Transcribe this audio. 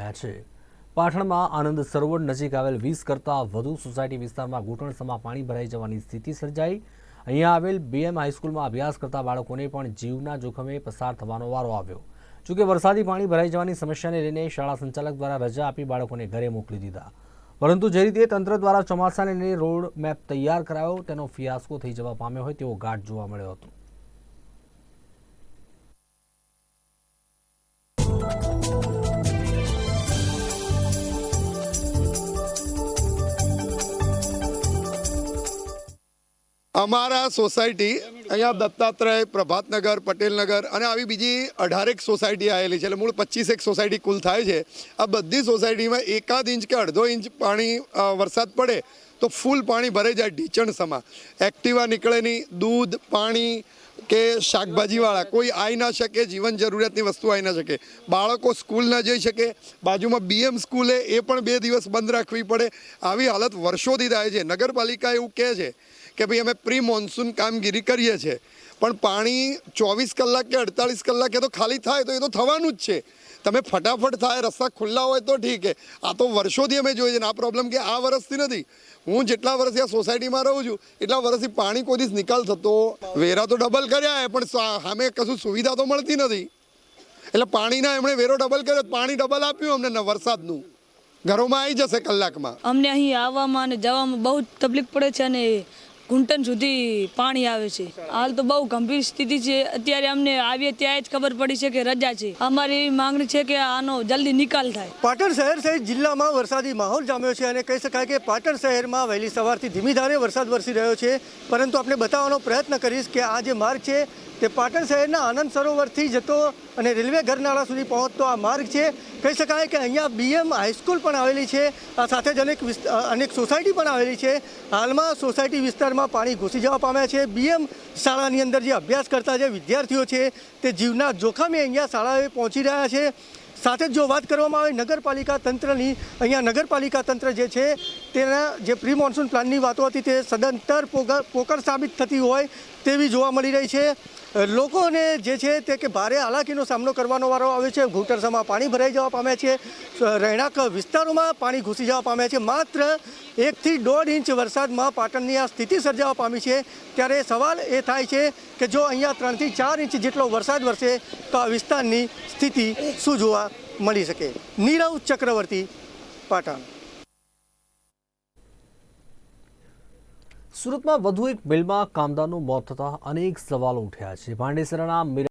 પામ્યા છે. પાટણમાં આનંદ સરોવર નજીક આવેલ વીસ કરતાં વધુ સોસાયટી વિસ્તારમાં ઘૂંટણસમા પાણી ભરાઈ જવાની સ્થિતિ સર્જાઈ. અહીંયા આવેલ બીએમ હાઈસ્કૂલમાં અભ્યાસ કરતા બાળકોને પણ જીવના જોખમે પસાર થવાનો વારો આવ્યો. જોકે વરસાદી પાણી ભરાઈ જવાની સમસ્યાને લઈને શાળા સંચાલક દ્વારા રજા આપી બાળકોને ઘરે મોકલી દીધા. પરંતુ જે રીતે તંત્ર દ્વારા ચોમાસાને લઈને રોડ મેપ તૈયાર કરાયો, તેનો ફિયાસ્કો થઈ જવા પામ્યો હોય તેવો ગાઢ જોવા મળ્યો હતો. અમારા સોસાયટી અહીંયા દત્તાત્રેય, પ્રભાતનગર, પટેલનગર અને આવી બીજી અઢારેક સોસાયટી આવેલી છે. એટલે મૂળ પચીસેક સોસાયટી કુલ થાય છે. આ બધી સોસાયટીમાં એકાદ ઇંચ કે અડધો ઇંચ પાણી વરસાદ પડે તો ફૂલ પાણી ભરાઈ જાય ઢીચણ એક્ટિવા નીકળે નહીં. દૂધ, પાણી કે શાકભાજીવાળા કોઈ આવી ના શકે, જીવન જરૂરિયાતની વસ્તુ આવી ના શકે. બાળકો સ્કૂલ ના જઈ શકે. બાજુમાં બીએમ સ્કૂલે એ પણ બે દિવસ બંધ રાખવી પડે. આવી હાલત વર્ષોથી થાય છે. નગરપાલિકા એવું કહે છે કે ભાઈ અમે પ્રી મોન્સૂન કામગીરી કરીએ છીએ. પણ પાણી ચોવીસ કલાક કે અડતાલીસ કલાકે તો ખાલી થાય તો એ તો થવાનું જ છે. તમે ફટાફટ થાય, રસ્તા ખુલ્લા હોય તો ઠીક છે. આ તો વર્ષોથી અમે જોઈએ છે આ પ્રોબ્લેમ કે આ વર્ષથી નથી. હું જેટલા વર્ષથી આ સોસાયટીમાં રહું છું, એટલા વર્ષથી પાણી કોઈ દિવસ નિકાલ થતો, વેરા તો ડબલ કર્યા પણ સામે કશું સુવિધા તો મળતી નથી. એટલે પાણીના એમણે વેરો ડબલ કર્યો, પાણી ડબલ આપ્યું અમને વરસાદનું. ઘરોમાં આવી જશે કલાકમાં. અમને અહીં આવવામાં અને જવામાં બહુ તકલીફ પડે છે અને ઘૂંટણ સુધી પાણી આવે છે. હાલ તો બહુ ગંભીર સ્થિતિ છે. અત્યારે અમને આવીએ ત્યાં જ ખબર પડી છે કે રજા છે. અમારી એવી માંગણી છે કે આનો જલ્દી નિકાલ થાય. પાટણ શહેર સહિત જિલ્લામાં વરસાદી માહોલ જામ્યો છે અને કહી શકાય કે પાટણ શહેરમાં વહેલી સવારથી ધીમી ધારે વરસાદ વરસી રહ્યો છે. પરંતુ આપણે બતાવવાનો પ્રયત્ન કરીશ કે આ જે માર્ગ છે તે પાટણ શહેરના આનંદ સરોવરથી જતો અને રેલવે ઘરનાળા સુધી પહોંચતો આ માર્ગ છે. કહી શકાય કે અહીંયા બીએમ હાઈસ્કૂલ પણ આવેલી છે. આ સાથે જ અનેક અનેક સોસાયટી પણ આવેલી છે. હાલમાં સોસાયટી વિસ્તારમાં પાણી ઘૂસી જવા પામ્યા છે. બીએમ શાળાની અંદર જે અભ્યાસ કરતા જે વિદ્યાર્થીઓ છે તે જીવના જોખમે અહીંયા શાળાએ પહોંચી રહ્યા છે. સાથે જ જો વાત કરવામાં આવે, નગરપાલિકા તંત્રની, અહીંયા નગરપાલિકા તંત્ર જે છે, તેના જે પ્રી મોન્સૂન પ્લાનની વાતો હતી, તે સદંતર પોકર સાબિત થતી હોય તેવી જોવા મળી રહી છે. લોકોને જે છે તે કે ભારે હાલાકીનો સામનો કરવાનો વારો આવે છે. ઘૂંટરસામાં પાણી ભરાઈ જવા પામ્યા છે. રહેણાંક વિસ્તારોમાં પાણી ઘૂસી જવા પામ્યા છે. માત્ર એકથી દોઢ ઇંચ વરસાદમાં પાટણની આ સ્થિતિ સર્જાવા પામી છે. ત્યારે સવાલ એ થાય છે કે જો અહીંયા ત્રણથી ચાર ઇંચ જેટલો વરસાદ વરસે, તો આ વિસ્તારની સ્થિતિ શું જોવા મળી શકે. નીરવ ચક્રવર્તી, પાટણ. સુરતમાં વધુ એક મિલમાં કામદારનું મોત થતાં અનેક સવાલો ઉઠ્યા છે. પાંડેસરાના મિરા